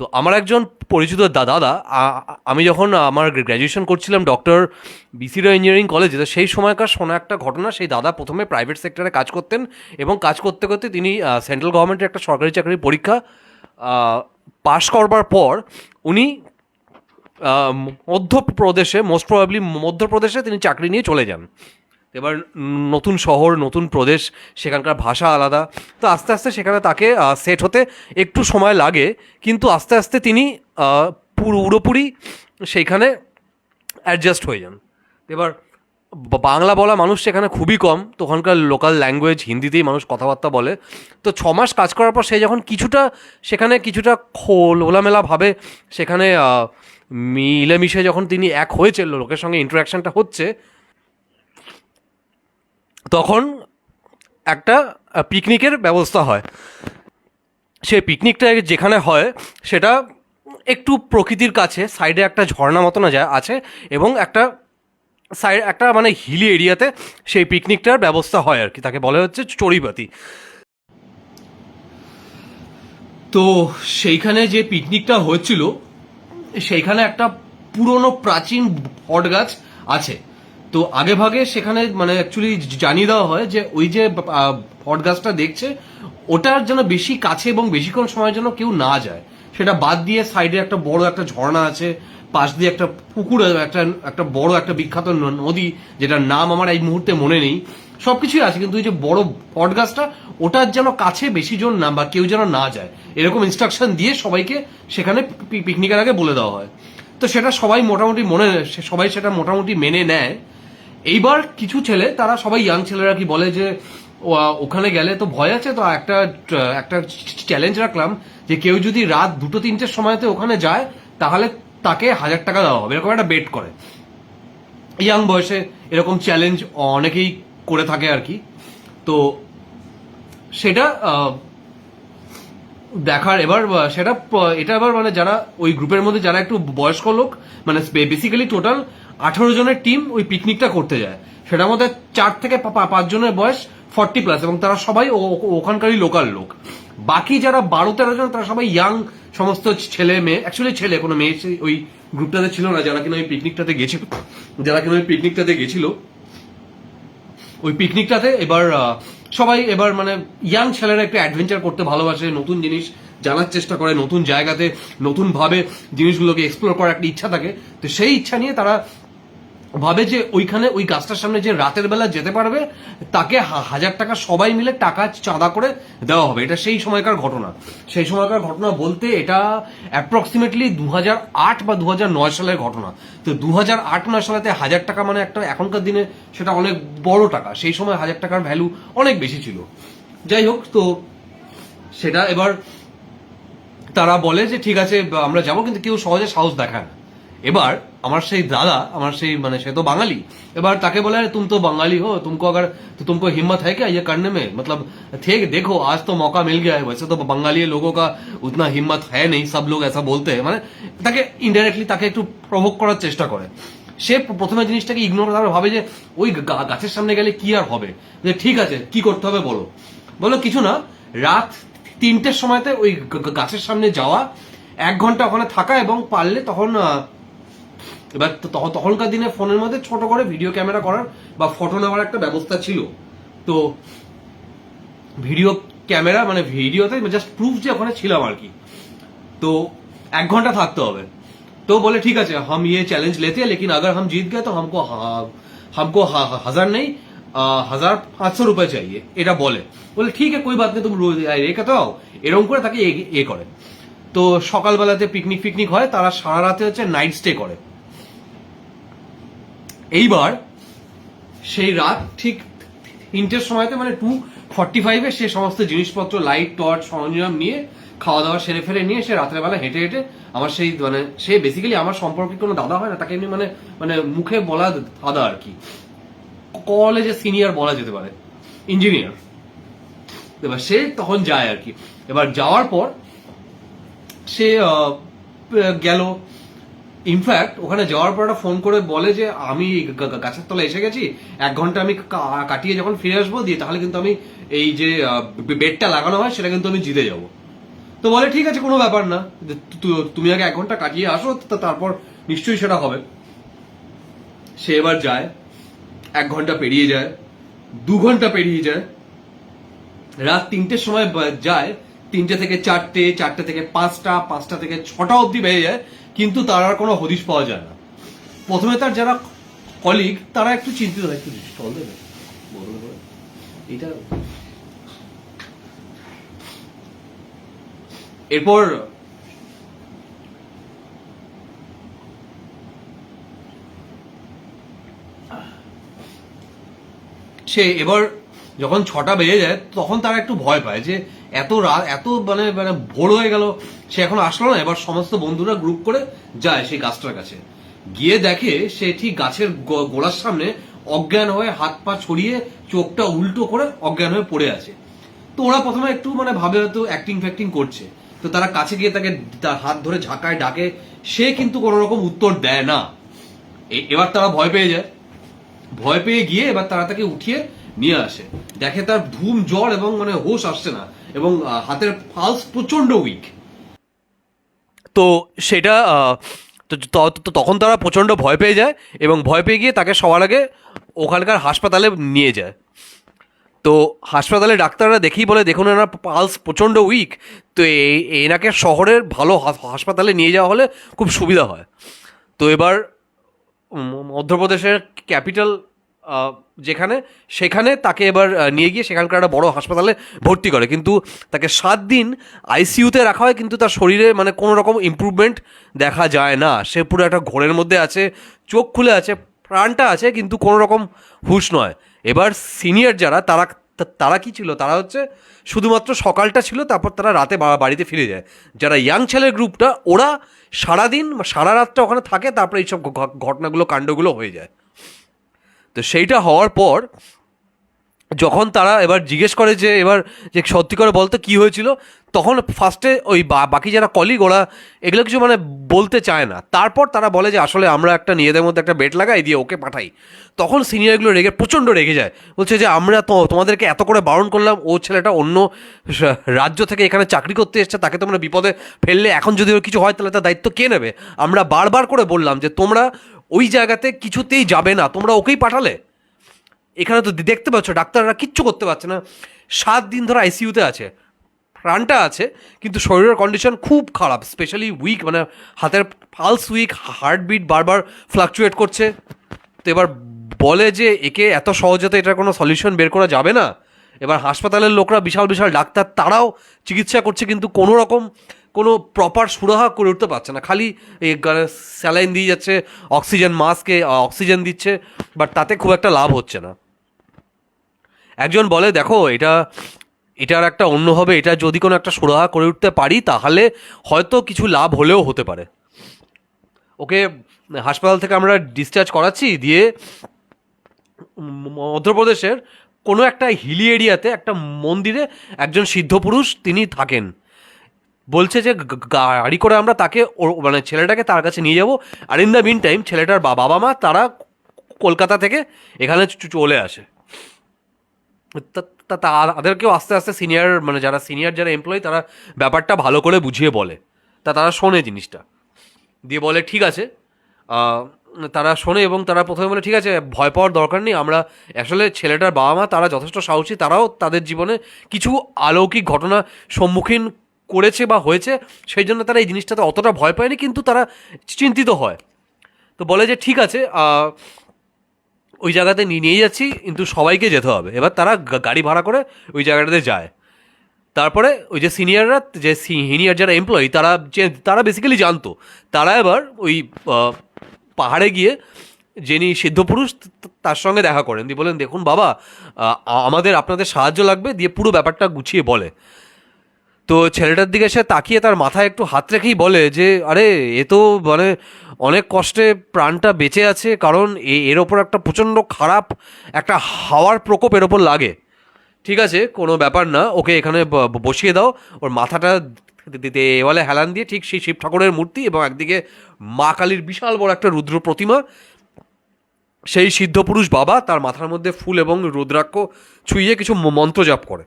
তো আমার একজন পরিচিত দাদা আমি যখন আমার গ্র্যাজুয়েশন করছিলাম ডক্টর বিসিরো ইঞ্জিনিয়ারিং কলেজে তো সেই সময়কার শোনা একটা ঘটনা, সেই দাদা প্রথমে প্রাইভেট সেক্টরে কাজ করতেন এবং কাজ করতে করতে তিনি সেন্ট্রাল গভর্নমেন্টের একটা সরকারি চাকরির পরীক্ষা পাশ করবার পর উনি মধ্যপ্রদেশে মোস্ট প্রবাবলি মধ্যপ্রদেশে তিনি চাকরি নিয়ে চলে যান। এবার নতুন শহর, নতুন প্রদেশ, সেখানকার ভাষা আলাদা। তো আস্তে আস্তে সেখানে তাকে সেট হতে একটু সময় লাগে, কিন্তু আস্তে আস্তে তিনি পুরোপুরি সেইখানে অ্যাডজাস্ট হয়ে যান। এবার বাংলা বলা মানুষ সেখানে খুবই কম। তো ওখানকার লোকাল ল্যাঙ্গুয়েজ হিন্দিতেই মানুষ কথাবার্তা বলে। তো ছ মাস কাজ করার পর সে যখন কিছুটা, সেখানে কিছুটা খোলামেলাভাবে সেখানে মিলেমিশে যখন তিনি এক হয়েছে, লোকের সঙ্গে ইন্টারাকশনটা হচ্ছে তখন একটা পিকনিকের ব্যবস্থা হয়। সেই পিকনিকটা যেখানে হয়, সেটা একটু প্রকৃতির কাছে সাইডে একটা ঝর্ণা মতো না যায় আছে এবং একটা সাইড একটা মানে হিলি এরিয়াতে সেই পিকনিকটার ব্যবস্থা হয় আর কি। তাকে বলা হচ্ছে চড়িবাতি। তো সেইখানে যে পিকনিকটা হচ্ছিল সেইখানে একটা পুরনো প্রাচীন বট গাছ আছে। তো আগে ভাগে সেখানে মানে অ্যাকচুয়ালি জানিয়ে দেওয়া হয় যে ওই যে বট গাছটা দেখছে, ওটার যেন বেশি কাছে এবং বেশিক্ষণ সময়ের জন্য কেউ না যায়। সেটা বাদ দিয়ে সাইডে একটা বড় একটা ঝর্ণা আছে, পাশ দিয়ে একটা পুকুর, একটা একটা বড় একটা বিখ্যাত নদী, যেটার নাম আমার এই মুহূর্তে মনে নেই। সবকিছুই আছে, কিন্তু ওই যে বড় বট গাছটা, ওটার যেন কাছে বেশি জন না বা কেউ যেন না যায়। এরকম ইনস্ট্রাকশন দিয়ে সবাইকে সেখানে পিকনিকের আগে বলে দেওয়া হয়। তো সেটা সবাই মোটামুটি মনে সবাই সেটা মোটামুটি মেনে নেয়। এইবার কিছু ছেলে, তারা সবাই ইয়াং ছেলেরা কি বলে যে ওখানে গেলে তো ভয় আছে তো, একটা একটা চ্যালেঞ্জ রাখলাম যে কেউ যদি রাত দুটো তিনটের সময়তে ওখানে যায়, তাহলে তাকে হাজার টাকা দেওয়া হবে। এরকম একটা বেট করে। ইয়াং বয়সে এরকম চ্যালেঞ্জ অনেকেই করে থাকে আর কি। তো সেটা দেখার এবার সেটা এটা এবার মানে যারা ওই গ্রুপের মধ্যে যারা একটু বয়স্ক লোক মানে বেসিক্যালি টোটাল আঠারো জনের টিম ওই পিকনিকটা করতে যায়। সেটার মধ্যে চার থেকে পাঁচ জনের বয়স ফর্টি প্লাস এবং তারা সবাই ওখানকারই লোকাল লোক। বাকি যারা বারো তেরো জন, তারা সবাই ইয়াং সমস্ত ছেলে মেয়ে অ্যাকচুয়ালি ছেলে, কোনো মেয়ে ওই গ্রুপটাতে ছিল না, যারা কিনা ওই পিকনিকটাতে গেছিল, যারা কিনা ওই পিকনিকটাতে গেছিল। ওই পিকনিকটাতে এবার সবাই এবার মানে ইয়াং ছেলেরা একটু অ্যাডভেঞ্চার করতে ভালোবাসে, নতুন জিনিস জানার চেষ্টা করে, নতুন জায়গাতে নতুন ভাবে জিনিসগুলোকে এক্সপ্লোর করার একটা ইচ্ছা থাকে। তো সেই ইচ্ছা নিয়ে তারা ভাবে যে ওইখানে ওই গাছটার সামনে যে রাতের বেলা যেতে পারবে, তাকে হাজার টাকা সবাই মিলে টাকা চাঁদা করে দেওয়া হবে। এটা সেই সময়কার ঘটনা। সেই সময়কার ঘটনা বলতে এটা অ্যাপ্রক্সিমেটলি দু আট বা দু নয় সালের ঘটনা। তো দু আট নয় সালেতে হাজার টাকা মানে একটা এখনকার দিনে সেটা অনেক বড় টাকা। সেই সময় হাজার টাকার ভ্যালু অনেক বেশি ছিল। যাই হোক, তো সেটা এবার তারা বলে যে, ঠিক আছে, আমরা যাব। কিন্তু কেউ সহজে সাহস দেখায় না। এবার আমার সেই দাদা আমার সেই মানে সে তো বাঙালি এবার তাকে বলে "अरे, तुम तो बंगाली हो तुमको अगर तो तुमको हिम्मत है क्या ये करने में मतलब थे देखो आज तो मौका मिल गया है वैसे तो बंगाली लोगों का उतना हिम्मत है नहीं सब लोग ऐसा बोलते हैं মানে তাকে ইনডাইরেক্টলি তাকে একটু প্রভোগ করার চেষ্টা করে সে প্রথমে জিনিসটাকে ইগনোর করে ভাবে যে ওই গা- গাছের সামনে গেলে কি আর হবে যে ঠিক আছে কি করতে হবে বলো বলো কিছু না রাত তিনটের সময়তে ওই গ- গ- গাছের সামনে যাওয়া এক ঘন্টা ওখানে থাকা এবং পারলে তখন আহ, এবার তখনকার দিনে ফোনের মধ্যে ছোট করে ভিডিও ক্যামেরা করার বা ফটো নেওয়ার একটা ব্যবস্থা ছিল। তো ভিডিও ক্যামেরা মানে ভিডিওতে জাস্ট প্রুফ যে ওখানে ছিলাম আর কি। তো এক ঘণ্টা থাকতে হবে। তো বলে, ঠিক আছে, হাম ইয়ে চ্যালেঞ্জ লেতে লেকিন আগর হাম জিত গে তো হামকো হামকো হাজার নেই হাজার পাঁচশো রুপয়ে চাই এটা বলে। বলে, ঠিক আছে, কই বাত নেই, তুমি রোজ রেখে দাও এরকম করে তাকে এ করে। তো সকালবেলাতে পিকনিক ফিকনিক হয়, তারা সারা রাতে হচ্ছে নাইট স্টে করে। এইবার সেই রাত ঠিক তিনটের সময়তে মানে টু ফর্টি ফাইভে সে সমস্ত জিনিসপত্র লাইট টর্চ সরঞ্জাম নিয়ে খাওয়া দাওয়া সেরে ফেলে নিয়ে সে রাতের বেলা হেঁটে হেঁটে আমার সেই মানে সে বেসিক্যালি আমার সম্পর্কে কোনো দাদা হয় না, তাকে এমনি মানে মানে মুখে বলা দাদা আর কি। কলেজে সিনিয়র বলা যেতে পারে ইঞ্জিনিয়ার এবার সে তখন যায় আর কি। এবার যাওয়ার পর সে গেল ইনফ্যাক্ট ওখানে যাওয়ার পর একটা ফোন করে বলে যে, আমি গাছের তলায় এসে গেছি, এক ঘণ্টা আমি কাটিয়ে যখন ফিরে আসব, দিয়ে তাহলে কিন্তু আমি এই যে বেডটা লাগানো হয়, সেটা কিন্তু আমি জিতে যাব। তো বলে, ঠিক আছে, কোনো ব্যাপার না। তুমি আগে এক ঘণ্টা কাটিয়ে আসো তারপর নিশ্চয়ই সেটা হবে। সে এবার যায়, এক ঘণ্টা পেরিয়ে যায়, দু ঘণ্টা পেরিয়ে যায়। রাত তিনটের সময় যায়, তিনটে থেকে চারটে চারটে থেকে পাঁচটা পাঁচটা থেকে ছটা অবধি বেড়ে যায়। কিন্তু তার আর কোনো হদিশ পাওয়া যায় না। প্রথমে তার যারা কলিগ তারা একটু চিন্তিত হয় একটু স্টল দেবে। এটা এরপর সে এবার যখন ছটা বেজে যায়, তখন তারা একটু ভয় পায় যে এত রাত এত মানে মানে ভোর হয়ে গেল, সে এখন আসলো না। এবার সমস্ত বন্ধুরা গ্রুপ করে যায় সেই গাছটার কাছে। গিয়ে দেখে সে ঠিক গাছের গোড়ার সামনে অজ্ঞান হয়ে হাত পা ছড়িয়ে চোখটা উল্টো করে অজ্ঞান হয়ে পড়ে আছে। তো ওরা প্রথমে একটু মানে ভাবে হয়তো অ্যাক্টিং ফ্যাক্টিং করছে। তো তারা কাছে গিয়ে তাকে তার হাত ধরে ঝাঁকায় ডাকে। সে কিন্তু কোনো রকম উত্তর দেয় না। এবার তারা ভয় পেয়ে যায়। ভয় পেয়ে গিয়ে এবার তারা তাকে উঠিয়ে নিয়ে আসে। দেখে তার ধুম, জ্বর এবং মানে হোশ আসছে না। এবং হাতের পালস প্রচণ্ড উইক তো সেটা ত- তখন তারা প্রচণ্ড ভয় পেয়ে যায় এবং ভয় পেয়ে গিয়ে তাকে সবার আগে ওখানকার হাসপাতালে নিয়ে যায়। তো হাসপাতালে ডাক্তাররা দেখেই বলে, দেখুন, এনার পালস প্রচণ্ড উইক তো এই এনাকে শহরের ভালো হাসপাতালে নিয়ে যাওয়া হলে খুব সুবিধা হয়। তো এবার মধ্যপ্রদেশের ক্যাপিটাল যেখানে, সেখানে তাকে এবার নিয়ে গিয়ে সেখানকার একটা বড় হাসপাতালে ভর্তি করে। কিন্তু তাকে সাত দিন আইসিইউতে রাখা হয়, কিন্তু তার শরীরে মানে কোনো রকম ইমপ্রুভমেন্ট দেখা যায় না। সে পুরো একটা ঘোরের মধ্যে আছে, চোখ খুলে আছে, প্রাণটা আছে, কিন্তু কোনো রকম হুঁশ নয়। এবার সিনিয়র যারা, তারা তারা কি ছিল? তারা হচ্ছে শুধুমাত্র সকালটা ছিল, তারপর তারা রাতে বাড়িতে ফিরে যায়। যারা ইয়াং ছেলের গ্রুপটা, ওরা সারাদিন সারা রাতটা ওখানে থাকে, তারপরে এইসব ঘটনাগুলো, কাণ্ডগুলো হয়ে যায়। তো সেইটা হওয়ার পর যখন তারা এবার জিজ্ঞেস করে যে এবার যে সত্যি করে বলতে কি হয়েছিল, তখন ফার্স্টে ওই বাকি যারা কলিগ ওরা এগুলো কিছু মানে বলতে চায় না। তারপর তারা বলে যে আসলে আমরা একটা নিজেদের মধ্যে একটা বেট লাগাই, দিয়ে ওকে পাঠাই। তখন সিনিয়রগুলো রেগে, প্রচণ্ড রেগে যায়। বলছে যে আমরা তো তোমাদেরকে এত করে বারণ করলাম, ও ছেলেটা অন্য রাজ্য থেকে এখানে চাকরি করতে এসছে, তাকে তোমরা বিপদে ফেললে, এখন যদি ওর কিছু হয় তাহলে তার দায়িত্ব কে নেবে? আমরা বারবার করে বললাম যে তোমরা ওই জায়গাতে কিছুতেই যাবে না। তোমরা ওকেই পাঠালে। এখানে তো দেখতে পাচ্ছ, ডাক্তাররা কিচ্ছু করতে পারছে না। সাত দিন ধরে আইসিইউতে আছে। প্রাণটা আছে, কিন্তু শরীরের কন্ডিশন খুব খারাপ স্পেশালি উইক মানে হাতের পালস উইক হার্টবিট বারবার ফ্লাকচুয়েট করছে। তো এবার বলে যে একে এত সহজে তো এটার কোনো সলিউশন বের করা যাবে না। এবার হাসপাতালের লোকরা বিশাল বিশাল ডাক্তার, তারাও চিকিৎসা করছে, কিন্তু কোনো রকম কোনো প্রপার সুরাহা করে উঠতে পারছে না। খালি এই স্যালাইন দিয়ে যাচ্ছে অক্সিজেন মাস্কে অক্সিজেন দিচ্ছে বাট তাতে খুব একটা লাভ হচ্ছে না। একজন বলে, দেখো, এটা, এটার একটা অন্য হবে, এটা যদি কোনো একটা সুরাহা করে উঠতে পারি, তাহলে হয়তো কিছু লাভ হলেও হতে পারে। ওকে, হাসপাতাল থেকে আমরা ডিসচার্জ করাচ্ছি, দিয়ে মধ্যপ্রদেশের কোনো একটা হিলি এরিয়াতে একটা মন্দিরে একজন সিদ্ধ পুরুষ তিনি থাকেন। বলছে যে গাড়ি করে আমরা তাকে মানে ছেলেটাকে তার কাছে নিয়ে যাব। আর ইন দ্য মিন টাইম ছেলেটার বাবা মা তারা কলকাতা থেকে এখানে চলে আসে। তা- তাদেরকেও আস্তে আস্তে সিনিয়র মানে যারা সিনিয়র যারা এমপ্লয়ি তারা ব্যাপারটা ভালো করে বুঝিয়ে বলে। তা তারা শোনে জিনিসটা। দিয়ে বলে, ঠিক আছে। তারা শোনে এবং তারা প্রথমে বলে, ঠিক আছে, ভয় পাওয়ার দরকার নেই। আমরা আসলে ছেলেটার বাবা মা তারা যথেষ্ট সাহসী। তারাও তাদের জীবনে কিছু অলৌকিক ঘটনা সম্মুখীন করেছে বা হয়েছে, সেই জন্য তারা এই জিনিসটাতে অতটা ভয় পায়নি, কিন্তু তারা চিন্তিত হয়। তো বলে যে, ঠিক আছে ওই জায়গাতে নিয়ে যাচ্ছি, কিন্তু সবাইকে যেতে হবে। এবার তারা গাড়ি ভাড়া করে ওই জায়গাটাতে যায়। তারপরে ওই যে সিনিয়ররা, যে সিনিয়র যারা এমপ্লয়ি তারা যে, তারা বেসিক্যালি জানতো। তারা এবার ওই পাহাড়ে গিয়ে যিনি সিদ্ধপুরুষ ত- তার সঙ্গে দেখা করেন। দিয়ে বলেন, দেখুন বাবা আমাদের আপনাদের সাহায্য লাগবে। দিয়ে পুরো ব্যাপারটা গুছিয়ে বলে। তো ছেলেটার দিকে সে তাকিয়ে তার মাথায় একটু হাত রেখেই বলে যে, আরে, এ তো মানে অনেক কষ্টে প্রাণটা বেঁচে আছে, কারণ এর ওপর একটা প্রচণ্ড খারাপ একটা হাওয়ার প্রকোপ এর ওপর লাগে। ঠিক আছে, কোনো ব্যাপার না, ওকে এখানে বসিয়ে দাও। ওর মাথাটা দেওয়ালে হেলান দিয়ে ঠিক সেই শিব ঠাকুরের মূর্তি এবং একদিকে মা কালীর বিশাল বড় একটা রুদ্র প্রতিমা। সেই সিদ্ধ পুরুষ বাবা তার মাথার মধ্যে ফুল এবং রুদ্রাক্ষ ছুঁয়ে কিছু মন্ত্র জাপ করে।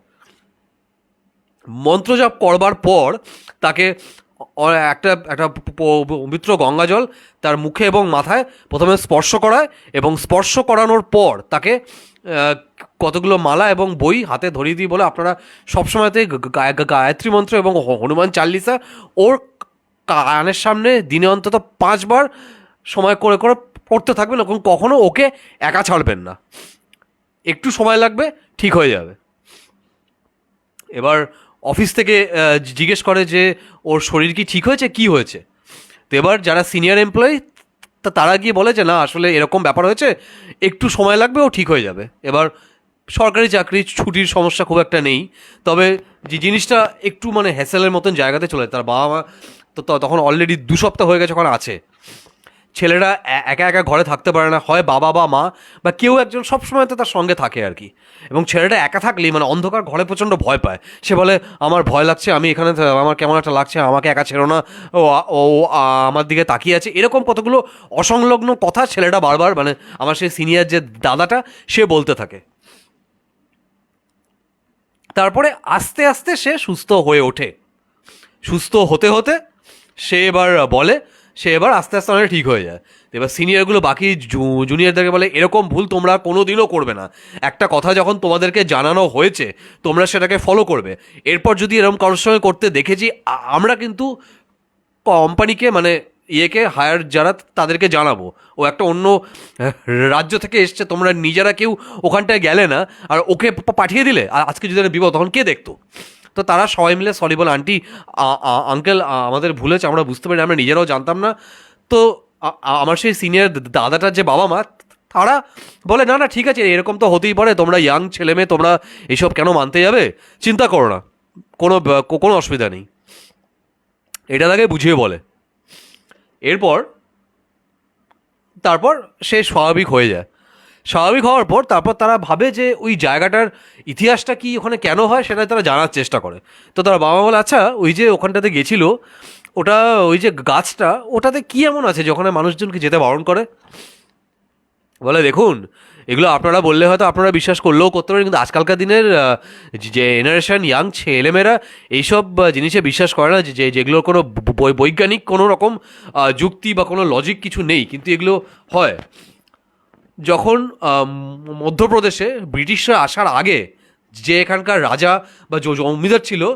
মন্ত্রজাপ করবার পর তাকে একটা একটা পবিত্র গঙ্গাজল তার মুখে এবং মাথায় প্রথমে স্পর্শ করায় এবং স্পর্শ করানোর পর তাকে কতগুলো মালা এবং বই হাতে ধরিয়ে দিই বলে আপনারা সবসময়তে গায়ত্রী মন্ত্র এবং হনুমান চাল্লিসা ওর কানের সামনে দিনে অন্তত পাঁচবার সময় করে করে পড়তে থাকবেন এবং কখনও ওকে একা ছাড়বেন না। একটু সময় লাগবে, ঠিক হয়ে যাবে। এবার অফিস থেকে জিজ্ঞেস করে যে ওর শরীর কি ঠিক হয়েছে, কি হয়েছে? তো এবার যারা সিনিয়র এমপ্লয়ি তা তারা গিয়ে বলে যে, না, আসলে এরকম ব্যাপার হয়েছে, একটু সময় লাগবে, ও ঠিক হয়ে যাবে। এবার সরকারি চাকরি ছুটির সমস্যা খুব একটা নেই, তবে যে জিনিসটা একটু মানে হ্যাসেলের মতন জায়গাতে চলে, তার বাবা মা তো, তখন অলরেডি দু সপ্তাহ হয়ে গেছে, ওখানে আছে। ছেলেরা একা একা ঘরে থাকতে পারে না, হয় বাবা বা মা, বা কেউ একজন সবসময় তো তার সঙ্গে থাকে আর কি। এবং ছেলেটা একা থাকলেই মানে অন্ধকার ঘরে প্রচণ্ড ভয় পায়। সে বলে, আমার ভয় লাগছে, আমি এখানে আমার কেমন একটা লাগছে, আমাকে একা ছেড়ো না। ও ও আমার দিকে তাকিয়ে আছে। এরকম কতগুলো অসংলগ্ন কথা ছেলেটা বারবার মানে আমার সেই সিনিয়র যে দাদাটা, সে বলতে থাকে। তারপরে আস্তে আস্তে সে সুস্থ হয়ে ওঠে। সুস্থ হতে হতে সে এবার বলে সে এবার আস্তে আস্তে অনেক ঠিক হয়ে যায়। এবার সিনিয়রগুলো বাকি জুনিয়রদেরকে বলে, এরকম ভুল তোমরা কোনো দিনও করবে না। একটা কথা যখন তোমাদেরকে জানানো হয়েছে, তোমরা সেটাকে ফলো করবে। এরপর যদি এরকম কারোর সঙ্গে করতে দেখেছি আমরা কিন্তু কোম্পানিকে মানে ইয়েকে হায়ার যারা, তাদেরকে জানাব। ও একটা অন্য রাজ্য থেকে এসছে, তোমরা নিজেরা কেউ ওখানটায় গেলে না, আর ওকে পাঠিয়ে দিলে। আর আজকে যদি বিপদ, তখন কে দেখতো? তো তারা সবাই মিলে সরি বল আন্টি আঙ্কেল আমাদের ভুলেছে আমরা বুঝতে পারি আমরা নিজেরাও জানতাম না। তো আমার সেই সিনিয়র দাদাটার যে বাবা মা, তারা বলে, না না, ঠিক আছে, এরকম তো হতেই পারে, তোমরা ইয়াং ছেলে মেয়ে, তোমরা এসব কেন মানতে যাবে? চিন্তা করো না, কোনো কোনো অসুবিধা নেই। এটা তাকে বুঝিয়ে বলে। এরপর, তারপর সে স্বাভাবিক হয়ে যায়। স্বাভাবিক হওয়ার পর তারপর তারা ভাবে যে ওই জায়গাটার ইতিহাসটা কি, ওখানে কেন হয় সেটা তারা জানার চেষ্টা করে। তো তারা বাবা বলে আচ্ছা ওই যে ওখানটাতে গেছিল, ওটা, ওই যে গাছটা, ওটাতে কি এমন আছে যে ওখানে মানুষজনকে যেতে বারণ করে? বলে, দেখুন, এগুলো আপনারা বললে হয়তো আপনারা বিশ্বাস করলেও করতে পারেন, কিন্তু আজকালকার দিনের যে জেনারেশন ইয়াং ছেলেমেয়েরা এইসব জিনিসে বিশ্বাস করে না যে যেগুলোর কোনো বৈজ্ঞানিক কোনো রকম যুক্তি বা কোনো লজিক কিছু নেই, কিন্তু এগুলো হয়। যখন মধ্যপ্রদেশে ব্রিটিশরা আসার আগে যে এখানকার রাজা বা জমিদার ছিল,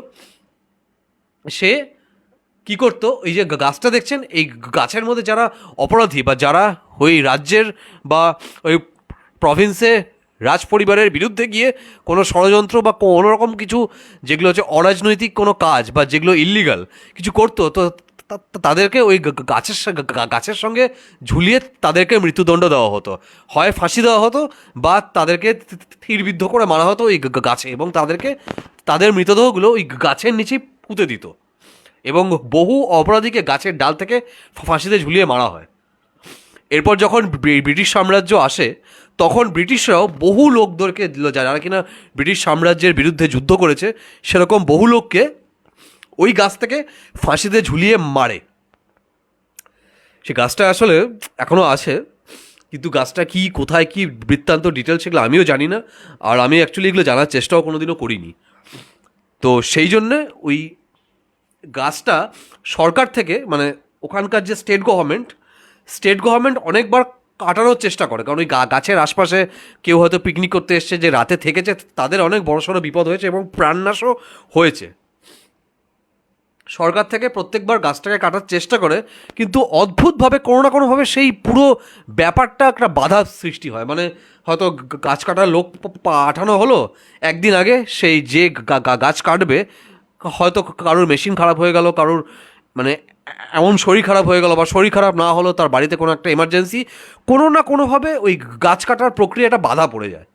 সে কি করতো? এই যে গাছটা দেখছেন? এই গাছের মধ্যে যারা অপরাধী বা যারা ওই রাজ্যের বা ওই প্রভিন্সে রাজ পরিবারের বিরুদ্ধে গিয়ে কোনো ষড়যন্ত্র বা কোনো রকম কিছু, যেগুলো হচ্ছে অরাজনৈতিক কোনো কাজ বা যেগুলো ইল্লিগাল কিছু করতো, তা- তাদেরকে ওই গাছের গাছের সঙ্গে ঝুলিয়ে তাদেরকে মৃত্যুদণ্ড দেওয়া হতো। হয় ফাঁসি দেওয়া হতো বা তাদেরকে তীরবিদ্ধ করে মারা হতো ওই গাছে এবং তাদেরকে, তাদের মৃতদেহগুলো ওই গাছের নিচেই পুঁতে দিত এবং বহু অপরাধীকে গাছের ডাল থেকে ফাঁসিতে ঝুলিয়ে মারা হয়। এরপর যখন ব্রিটিশ সাম্রাজ্য আসে, তখন ব্রিটিশরাও বহু লোকদেরকে যারা কিনা ব্রিটিশ সাম্রাজ্যের বিরুদ্ধে যুদ্ধ করেছে, সেরকম বহু লোককে ওই গাছ থেকে ফাঁসিতে ঝুলিয়ে মারে। সে গাছটা আসলে এখনও আছে, কিন্তু গাছটা কি, কোথায় কি বৃত্তান্ত ডিটেলস সেগুলো আমিও জানি না, আর আমি অ্যাকচুয়ালি এগুলো জানার চেষ্টাও কোনোদিনও করিনি। তো সেই জন্যে ওই গাছটা সরকার থেকে মানে ওখানকার যে স্টেট গভর্নমেন্ট স্টেট গভর্নমেন্ট অনেকবার কাটানোর চেষ্টা করে, কারণ ওই গা- গাছের আশপাশে কেউ হয়তো পিকনিক করতে এসছে, যে রাতে থেকেছে, তাদের অনেক বড়সড় বিপদ হয়েছে এবং প্রাণনাশও হয়েছে। সরকার থেকে প্রত্যেকবার গাছটাকে কাটার চেষ্টা করে, কিন্তু অদ্ভুতভাবে কোনো না কোনোভাবে সেই পুরো ব্যাপারটা একটা বাধা সৃষ্টি হয়। মানে হয়তো গাছ কাটার লোক পাঠানো হলো, একদিন আগে সেই যে গাছ কাটবে, হয়তো কারোর মেশিন খারাপ হয়ে গেল, কারোর মানে এমন শরীর খারাপ হয়ে গেল বা শরীর খারাপ না হলো, তার বাড়িতে কোনো একটা এমার্জেন্সি কোনো না কোনোভাবে ওই গাছ কাটার প্রক্রিয়াটা বাধা পড়ে যায়।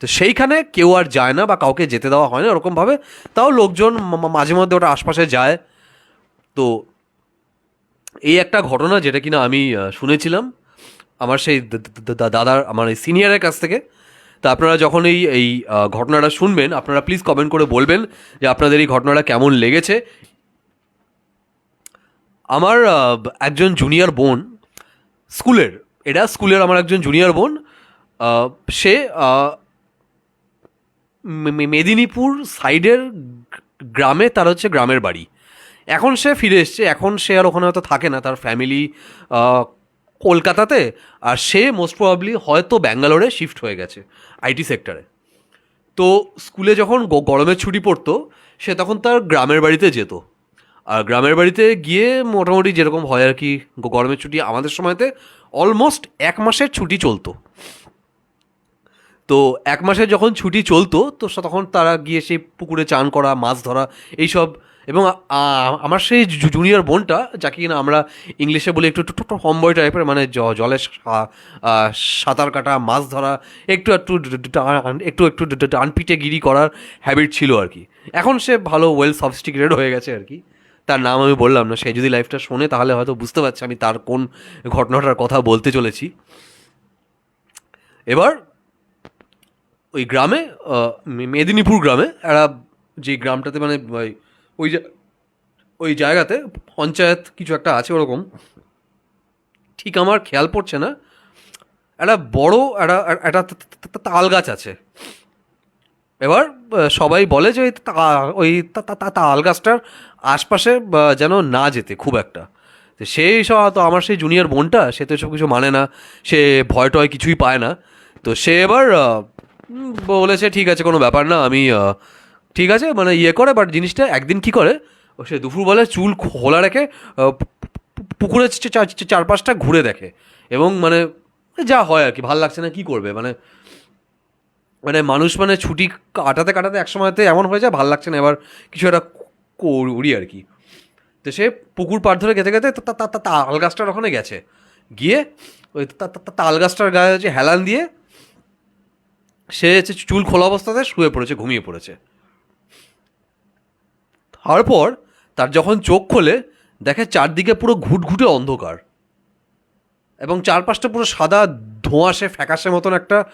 তো সেইখানে কেউ আর যায় না বা কাউকে যেতে দেওয়া হয় না ওরকমভাবে। তাও লোকজন মাঝে মধ্যে ওটা আশপাশে যায়। তো এই একটা ঘটনা যেটা কিনা আমি শুনেছিলাম আমার সেই দাদার, আমার এই সিনিয়রের কাছ থেকে। তা আপনারা যখন এই এই ঘটনাটা শুনবেন, আপনারা প্লিজ কমেন্ট করে বলবেন যে আপনাদের এই ঘটনাটা কেমন লেগেছে। আমার একজন জুনিয়র বোন, স্কুলের এটা স্কুলের আমার একজন জুনিয়র বোন সে মেদিনীপুর সাইডের গ্রামে তার হচ্ছে গ্রামের বাড়ি। এখন সে ফিরে এসছে, এখন সে আর ওখানে হয়তো থাকে না, তার ফ্যামিলি কলকাতাতে, আর সে মোস্ট প্রবাবলি হয়তো ব্যাঙ্গালোরে শিফট হয়ে গেছে আইটি সেক্টরে তো স্কুলে যখন গরমের ছুটি পড়তো, সে তখন তার গ্রামের বাড়িতে যেত। আর গ্রামের বাড়িতে গিয়ে মোটামুটি যেরকম হয় আর কি গরমের ছুটি আমাদের সময়তে অলমোস্ট এক মাসের ছুটি চলতো। তো এক মাসের যখন ছুটি চলতো, তো তখন তারা গিয়ে সেই পুকুরে চান করা, মাছ ধরা, এইসব এবং আমার সেই জুনিয়র বোনটা, যাকে কিনা আমরা ইংলিশে বলি একটু একটু হম্বয় টাইপের মানে জলে সাঁতার কাটা, মাছ ধরা, একটু একটু একটু একটু ড- ড- ডান পিঠে গিরি করার হ্যাবিট ছিল আর কি। এখন সে ভালো ওয়েল সফিস্টিকেটেড হয়ে গেছে আর কি। তার নাম আমি বললাম না, সে যদি লাইফটা শোনে তাহলে হয়তো বুঝতে পারছে আমি তার কোন ঘটনাটার কথা বলতে চলেছি। এবার ওই গ্রামে মেদিনীপুর গ্রামে একটা যে গ্রামটাতে মানে ওই- ওই জায়গাতে পঞ্চায়েত কিছু একটা আছে ওরকম। ঠিক আমার খেয়াল পড়ছে না। একটা বড়, একটা একটা তাল গাছ আছে। এবার সবাই বলে যে ওই তাল গাছটার আশপাশে যেন না যেতে খুব একটা। সেই সব, তো আমার সেই জুনিয়র বোনটা, সে তো সব কিছু মানে না। সে ভয় টয় কিছুই পায় না। তো সে এবার বলেছে, ঠিক আছে, কোনো ব্যাপার না, আমি ঠিক আছে মানে ইয়ে করে বাট জিনিসটা একদিন কি করে, সে দুপুরবেলায় চুল খোলা রেখে পুকুরের চারপাশটা ঘুরে দেখে। এবং মানে যা হয় আর কি, ভালো লাগছে না কি করবে মানে মানে মানুষ মানে ছুটি কাটাতে কাটাতে সময়তে এমন হয়ে যায়, ভালো লাগছে না, এবার কিছু একটা করি আর কি। তো সে পুকুর পাড় ধরে গেতে গেতে তাল গাছটার ওখানে গেছে। গিয়ে ওই তাল গাছটার গায়ে হচ্ছে হেলান দিয়ে, সে হচ্ছে চুল খোলা অবস্থাতে শুয়ে পড়েছে, ঘুমিয়ে পড়েছে। তারপর তার যখন চোখ খোলে, দেখে চারদিকে পুরো ঘুটঘুটে অন্ধকার। এবং চারপাশটা পুরো সাদা ধোঁয়াশে, ফ্যাকাশে মতন একটা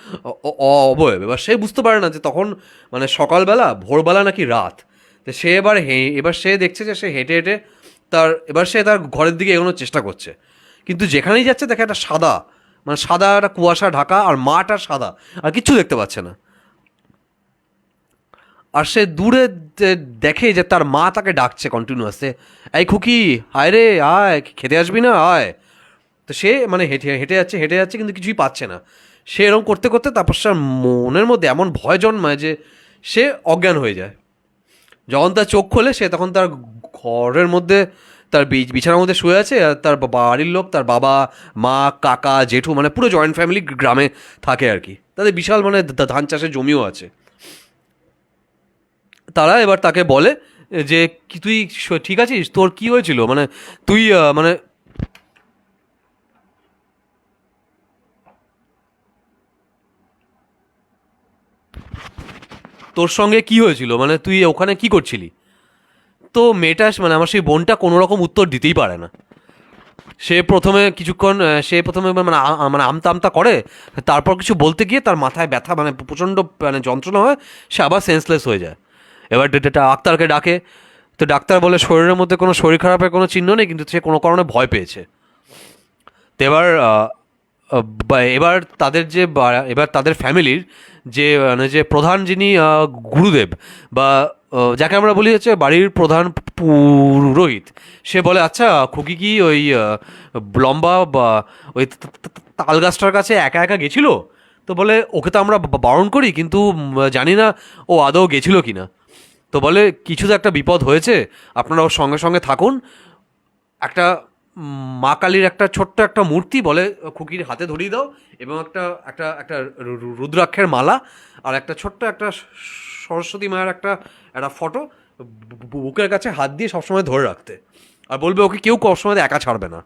অবয়ব। এবার সে বুঝতে পারে না যে তখন মানে সকালবেলা, ভোরবেলা নাকি রাত। তো সে এবার হে, এবার সে দেখছে যে সে হেঁটে হেঁটে তার, এবার সে তার ঘরের দিকে এগোনোর চেষ্টা করছে। কিন্তু যেখানেই যাচ্ছে দেখে একটা সাদা মানে সাদা একটা কুয়াশা, ঢাকা, আর মাঠ আর সাদা, আর কিচ্ছু দেখতে পাচ্ছে না। আর সে দূরে দেখে যে তার মা তাকে ডাকছে কন্টিনিউয়াসে এই খুকি আয় রে, আয়, খেতে আসবি না? আয়। তো সে মানে হেঁটে হেঁটে যাচ্ছে হেঁটে যাচ্ছে, কিন্তু কিছুই পাচ্ছে না। সে এরকম করতে করতে তারপর তার মনের মধ্যে এমন ভয় জন্মায় যে সে অজ্ঞান হয়ে যায়। যখন তার চোখ খোলে, সে তখন তার ঘরের মধ্যে, তার বিছানার মধ্যে শুয়ে আছে আর তার বাড়ির লোক, তার বাবা, মা, কাকা, জেঠু মানে পুরো জয়েন্ট ফ্যামিলি গ্রামে থাকে আর কি। তাদের বিশাল মানে ধান চাষের জমিও আছে। তারা এবার তাকে বলে, যে তুই ঠিক আছিস? তোর কি হয়েছিল? মানে তুই মানে তোর সঙ্গে কি হয়েছিল? মানে তুই ওখানে কি করছিলি? তো মেয়েটা মানে আমার সেই বোনটা কোনো রকম উত্তর দিতেই পারে না। সে প্রথমে কিছুক্ষণ সে প্রথমে মানে মানে আমতা আমতা করে, তারপর কিছু বলতে গিয়ে তার মাথায় ব্যথা মানে প্রচণ্ড মানে যন্ত্রণা হয়, সে আবার সেন্সলেস হয়ে যায়। এবার ডা- ডা- ডাক্তারকে ডাকে, তো ডাক্তার বলে শরীরের মধ্যে কোনো শরীর খারাপের কোনো চিহ্ন নেই, কিন্তু সে কোনো কারণে ভয় পেয়েছে। তো এবার এবার তাদের যে এবার তাদের ফ্যামিলির যে মানে যে প্রধান যিনি গুরুদেব বা যাকে আমরা বলি হচ্ছে বাড়ির প্রধান পুরোহিত, সে বলে আচ্ছা খুকি কি ওই লম্বা বা ওই তা- তা- তা- তাল গাছটার কাছে একা একা গেছিল? তো বলে, ওকে তো আমরা বারণ করি, কিন্তু জানি না ও আদৌ গেছিল কি না তো বলে, কিছু তো একটা বিপদ হয়েছে আপনারা ওর সঙ্গে সঙ্গে থাকুন। একটা মা কালীর একটা ছোট্ট একটা মূর্তি বলে, খুকির হাতে ধরিয়ে দাও, এবং একটা একটা একটা রুদ্রাক্ষের মালা, আর একটা ছোট্ট একটা সরস্বতী মায়ের একটা একটা ফটো বুকের কাছে হাত দিয়ে সবসময় ধরে রাখতে। আর বলবে ওকে কেউ সবসময় একা ছাড়বে না।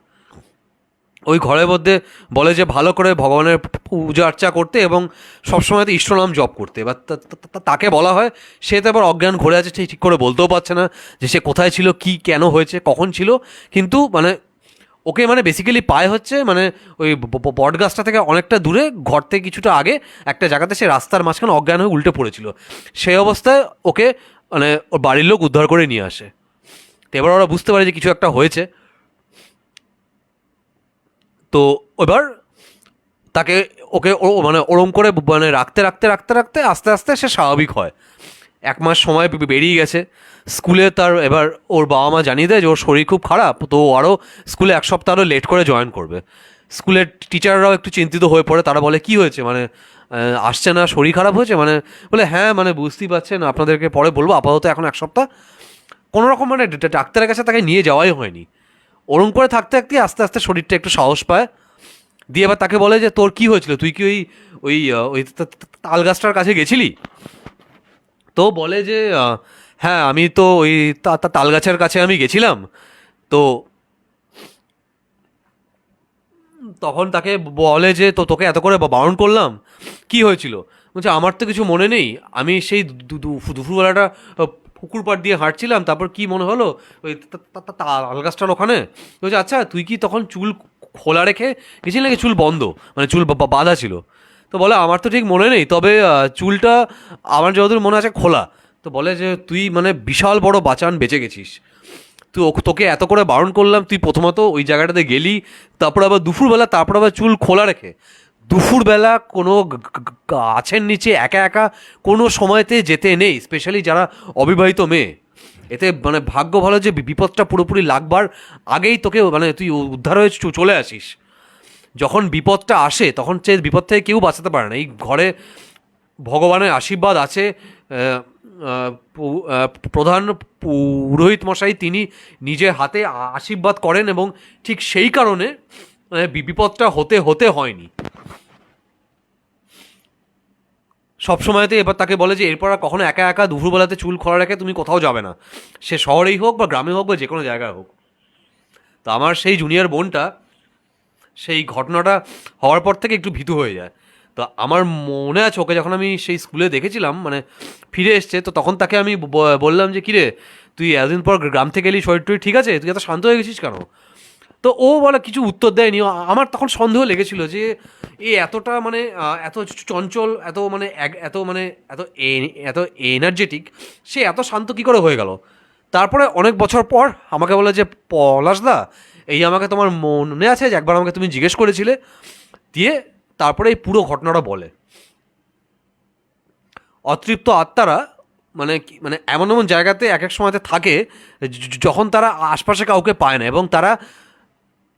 ওই ঘরের মধ্যে বলে যে ভালো করে ভগবানের পূজা আর্চা করতে এবং সবসময় তো ইষ্টনাম জপ করতে। এবার তাকে বলা হয়, সে তো এবার অজ্ঞান ঘুরে আছে ঠিক ঠিক করে বলতেও পারছে না যে সে কোথায় ছিল, কি, কেন হয়েছে, কখন ছিল। কিন্তু মানে ওকে মানে বেসিক্যালি পায় হচ্ছে মানে ওই বট গাছটা থেকে অনেকটা দূরে, ঘর থেকে কিছুটা আগে একটা জায়গাতে সে রাস্তার মাঝখানে অজ্ঞান হয়ে উল্টে পড়েছিল। সেই অবস্থায় ওকে মানে ওর বাড়ির লোক উদ্ধার করে নিয়ে আসে। তো এবার ওরা বুঝতে পারে যে কিছু একটা হয়েছে। তো এবার তাকে ওকে ও মানে ওরম করে মানে রাখতে রাখতে রাখতে রাখতে আস্তে আস্তে সে স্বাভাবিক হয়। এক মাস সময় বেরিয়ে গেছে। স্কুলে তার এবার ওর বাবা মা জানিয়ে দেয় যে ওর শরীর খুব খারাপ, তো ও আরও স্কুলে এক সপ্তাহ আরও লেট করে জয়েন করবে। স্কুলের টিচাররাও একটু চিন্তিত হয়ে পড়ে, তারা বলে, কি হয়েছে? মানে আসছে না, শরীর খারাপ হয়েছে? মানে বলে হ্যাঁ মানে বুঝতেই পারছেন, আপনাদেরকে পরে বলব, আপাতত এখন এক সপ্তাহ। কোনো রকম মানে ডাক্তারের কাছে তাকে নিয়ে যাওয়াই হয়নি। ওরম করে থাকতে থাকতে আস্তে আস্তে শরীরটা একটু সাহস পায়। দিয়ে এবার তাকে বলে যে, তোর কি হয়েছিল? তুই কি ওই ওই ওই তাল গাছটার কাছে গেছিলি? তো বলে যে হ্যাঁ আমি তো ওই তাল গাছের কাছে আমি গেছিলাম। তো তখন তাকে বলে যে, তো, তোকে এত করে বারণ করলাম। কি হয়েছিল? বলছে, আমার তো কিছু মনে নেই। আমি সেই দুপুরবেলাটা পুকুর পাড় দিয়ে হাঁটছিলাম, তারপর কি মনে হলো? ওই তাল গাছটার ওখানে? বলছে আচ্ছা তুই কি তখন চুল খোলা রেখে গেছিলি নাকি চুল বন্ধ? মানে চুল বাঁধা ছিল। তো বলে, আমার তো ঠিক মনে নেই, তবে চুলটা আমার যতদূর মনে আছে খোলা। তো বলে যে, তুই মানে বিশাল বড় বাঁচান, বেঁচে গেছিস। তুই তোকে এত করে বারণ করলাম, তুই প্রথমত ওই জায়গাটাতে গেলি, তারপর আবার দুপুরবেলা, তারপর আবার চুল খোলা রেখে। দুপুরবেলা কোনো গাছের নিচে একা একা কোনো সময়তে যেতে নেই স্পেশালি যারা অবিবাহিত মেয়ে। এতে মানে ভাগ্য ভালো যে বিপদটা পুরোপুরি লাগবার আগেই তোকে মানে তুই উদ্ধার হয়ে চলে আসিস। যখন বিপদটা আসে, তখন সে বিপদ থেকে কেউ বাঁচাতে পারে না। এই ঘরে ভগবানের আশীর্বাদ আছে প্রধান পুরোহিত মশাই তিনি নিজে হাতে আশীর্বাদ করেন এবং ঠিক সেই কারণে বিপদটা হতে হতে হয়নি। সবসময়তে এবার তাকে বলে যে, এরপর আর কখনো একা একা দুপুরবেলাতে চুল খোলা রেখে তুমি কোথাও যাবে না। সে শহরেই হোক বা গ্রামে হোক বা যে কোনো জায়গায় হোক। তো আমার সেই জুনিয়র বোনটা, সেই ঘটনাটা হওয়ার পর থেকে একটু ভীতু হয়ে যায়। তো আমার মনে আছে, ওকে যখন আমি সেই স্কুলে দেখেছিলাম মানে ফিরে এসছে, তো তখন তাকে আমি বললাম যে, কিরে, তুই এতদিন পর গ্রাম থেকে এলি, শরীর টরীর ঠিক আছে? তুই এত শান্ত হয়ে গেছিস কেন? তো ও বলে, কিছু উত্তর দেয়নি। আমার তখন সন্দেহ লেগেছিল যে এ এতটা মানে এত চঞ্চল, এত মানে এত মানে এত এত এনার্জেটিক সে এত শান্ত কী করে হয়ে গেল? তারপরে অনেক বছর পর আমাকে বলে যে পলাশদা এই আমাকে তোমার মনে আছে যে একবার আমাকে তুমি জিজ্ঞেস করেছিলে? দিয়ে তারপরে এই পুরো ঘটনাটা বলে। অতৃপ্ত আত্মারা মানে মানে এমন এমন জায়গাতে এক এক সময়তে থাকে যখন তারা আশপাশে কাউকে পায় না এবং তারা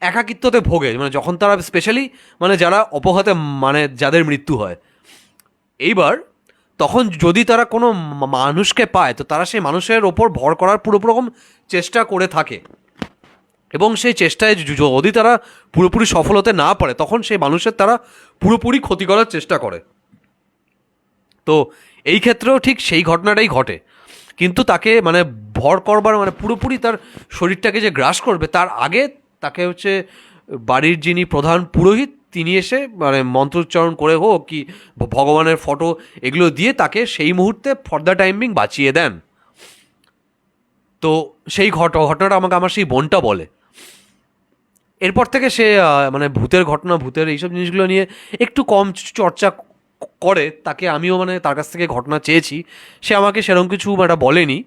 একাকিত্বতে ভোগে মানে যখন তারা স্পেশালি মানে যারা অপঘাতে মানে যাদের মৃত্যু হয়। এইবার, তখন যদি তারা কোনো মানুষকে পায়, তো তারা সেই মানুষের ওপর ভর করার পুরো রকম চেষ্টা করে থাকে। এবং সেই চেষ্টায় যদি তারা পুরোপুরি সফল হতে না পারে, তখন সেই মানুষের তারা পুরোপুরি ক্ষতি করার চেষ্টা করে। তো এই ক্ষেত্রেও ঠিক সেই ঘটনাটাই ঘটে। কিন্তু তাকে মানে ভর করবার মানে পুরোপুরি তার শরীরটাকে যে গ্রাস করবে, তার আগে তাকে হচ্ছে বাড়ির যিনি প্রধান পুরোহিত, তিনি এসে মানে মন্ত্রোচ্চারণ করে হোক কি ভগবানের ফটো এগুলো দিয়ে তাকে সেই মুহূর্তে ফর দ্য টাইমিং বাঁচিয়ে দেন। তো সেই ঘট, ঘটনাটা আমাকে আমার সেই বোনটা বলে। এরপর থেকে সে মানে ভূতের ঘটনা, ভূতের এইসব জিনিসগুলো নিয়ে একটু কম চর্চা করে, তাকে আমিও মানে তার কাছ থেকে ঘটনা চেয়েছি। সে আমাকে সেরকম কিছু একটা বলেনি।